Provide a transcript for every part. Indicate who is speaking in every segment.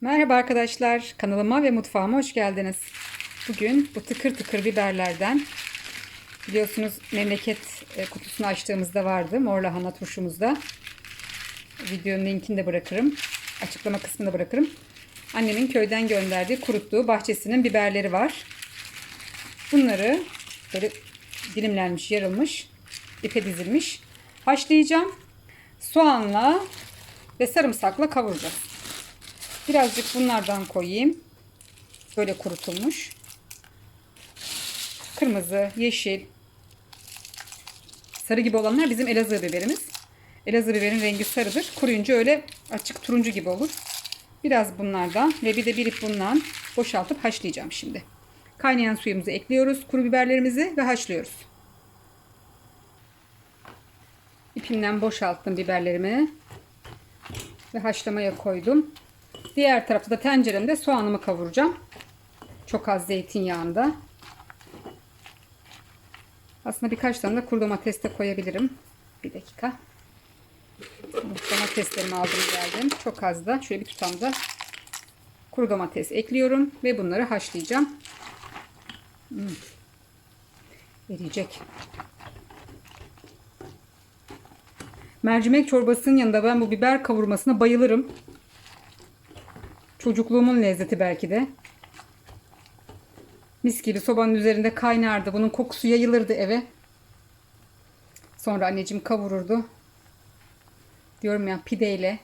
Speaker 1: Merhaba arkadaşlar, kanalıma ve mutfağıma hoş geldiniz. Bugün bu tıkır tıkır biberlerden biliyorsunuz memleket e, kutusunu açtığımızda vardı mor lahana turşumuzda. Videonun linkini de bırakırım. Açıklama kısmına bırakırım. Annemin köyden gönderdiği kuruttuğu bahçesinin biberleri var. Bunları böyle dilimlenmiş, yarılmış, ipe dizilmiş. Haşlayacağım. Soğanla ve sarımsakla kavuracağız. Birazcık bunlardan koyayım. Böyle kurutulmuş. Kırmızı, yeşil, sarı gibi olanlar bizim Elazığ biberimiz. Elazığ biberin rengi sarıdır. Kuruyunca öyle açık turuncu gibi olur. Biraz bunlardan ve bir de bir ip bundan boşaltıp haşlayacağım şimdi. Kaynayan suyumuzu ekliyoruz. Kuru biberlerimizi ve haşlıyoruz. İpimden boşalttım biberlerimi ve haşlamaya koydum. Diğer tarafta da tenceremde soğanımı kavuracağım. Çok az zeytinyağında. Aslında birkaç tane de kuru domates de koyabilirim. Bir dakika. Domateslerimi aldım geldim. Çok az da şöyle bir tutamda kuru domates ekliyorum ve bunları haşlayacağım. Hmm. Eriyecek. Mercimek çorbasının yanında ben bu biber kavurmasına bayılırım. Çocukluğumun lezzeti belki de. Mis gibi sobanın üzerinde kaynardı. Bunun kokusu yayılırdı eve. Sonra anneciğim kavururdu. Diyorum ya pideyle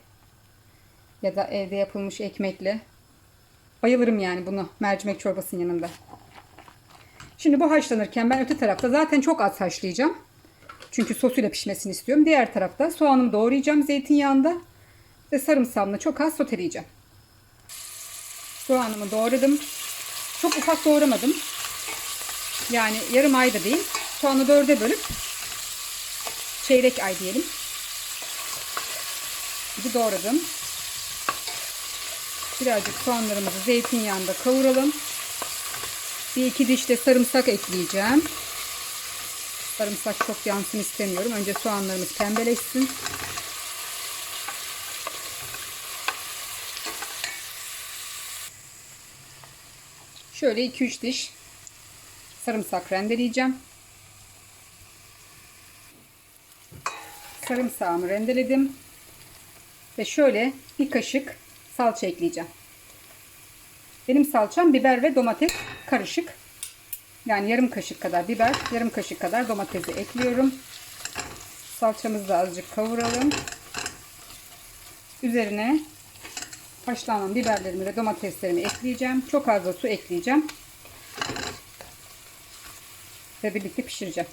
Speaker 1: ya da evde yapılmış ekmekle. Bayılırım yani bunu mercimek çorbasının yanında. Şimdi bu haşlanırken ben öte tarafta zaten çok az haşlayacağım. Çünkü sosuyla pişmesini istiyorum. Diğer tarafta soğanımı doğrayacağım zeytinyağında ve sarımsağımla çok az soteleyeceğim. Soğanımı doğradım. Çok ufak doğramadım. Yani yarım ay da değil. Soğanı dörde bölüp çeyrek ay diyelim. Bir doğradım. Birazcık soğanlarımızı zeytinyağında kavuralım. Bir iki diş de sarımsak ekleyeceğim. Sarımsak çok yansın istemiyorum. Önce soğanlarımız pembeleşsin. Şöyle 2-3 diş sarımsak rendeleyeceğim. Sarımsağımı rendeledim. Ve şöyle bir kaşık salça ekleyeceğim. Benim salçam biber ve domates karışık. Yani yarım kaşık kadar biber, yarım kaşık kadar domatesi ekliyorum. Salçamızı da azıcık kavuralım. Üzerine haşlanan biberlerimi ve domateslerimi ekleyeceğim. Çok az da su ekleyeceğim. Ve birlikte pişireceğim.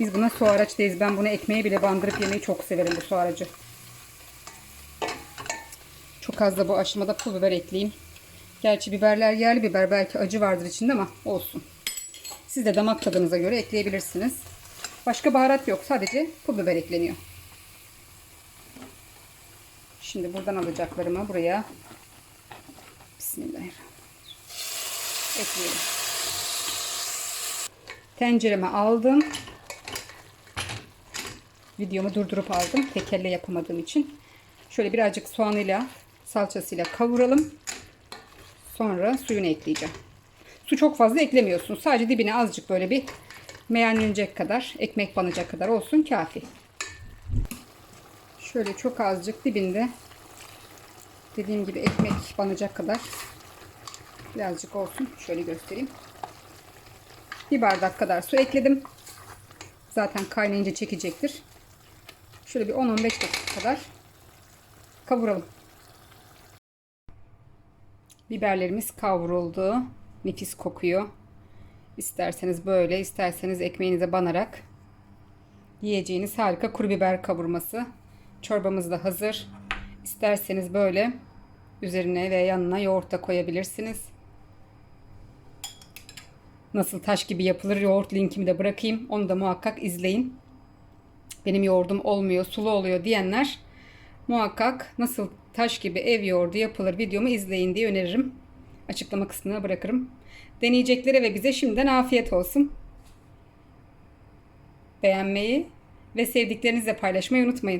Speaker 1: Biz buna su araç deyiz. Ben bunu ekmeğe bile bandırıp yemeyi çok severim bu su aracı. Çok az da bu aşamada pul biber ekleyeyim. Gerçi biberler yerli biber belki acı vardır içinde ama olsun. Siz de damak tadınıza göre ekleyebilirsiniz. Başka baharat yok. Sadece pul biber ekleniyor. Şimdi buradan alacaklarımı buraya Bismillahirrahmanirrahim. Ekleyelim. Tencereme aldım. Videomu durdurup aldım. Tek elle yapamadığım için. Şöyle birazcık soğanıyla salçasıyla kavuralım. Sonra suyunu ekleyeceğim. Su çok fazla eklemiyorsun. Sadece dibine azıcık böyle bir meyanlanacak kadar, ekmek banacak kadar olsun kafi. Şöyle çok azıcık dibinde dediğim gibi ekmek banacak kadar birazcık olsun. Şöyle göstereyim. Bir bardak kadar su ekledim. Zaten kaynayınca çekecektir. Şöyle bir 10-15 dakika kadar kavuralım. Biberlerimiz kavruldu. Nefis kokuyor. İsterseniz böyle, isterseniz ekmeğinize banarak yiyeceğiniz harika kuru biber kavurması. Çorbamız da hazır. İsterseniz böyle üzerine ve yanına yoğurt da koyabilirsiniz. Nasıl taş gibi yapılır yoğurt linkimi de bırakayım. Onu da muhakkak izleyin. Benim yoğurdum olmuyor, sulu oluyor diyenler muhakkak nasıl taş gibi ev yoğurdu yapılır videomu izleyin diye öneririm. Açıklama kısmına bırakırım. Deneyeceklere ve bize şimdiden afiyet olsun. Beğenmeyi ve sevdiklerinizle paylaşmayı unutmayın.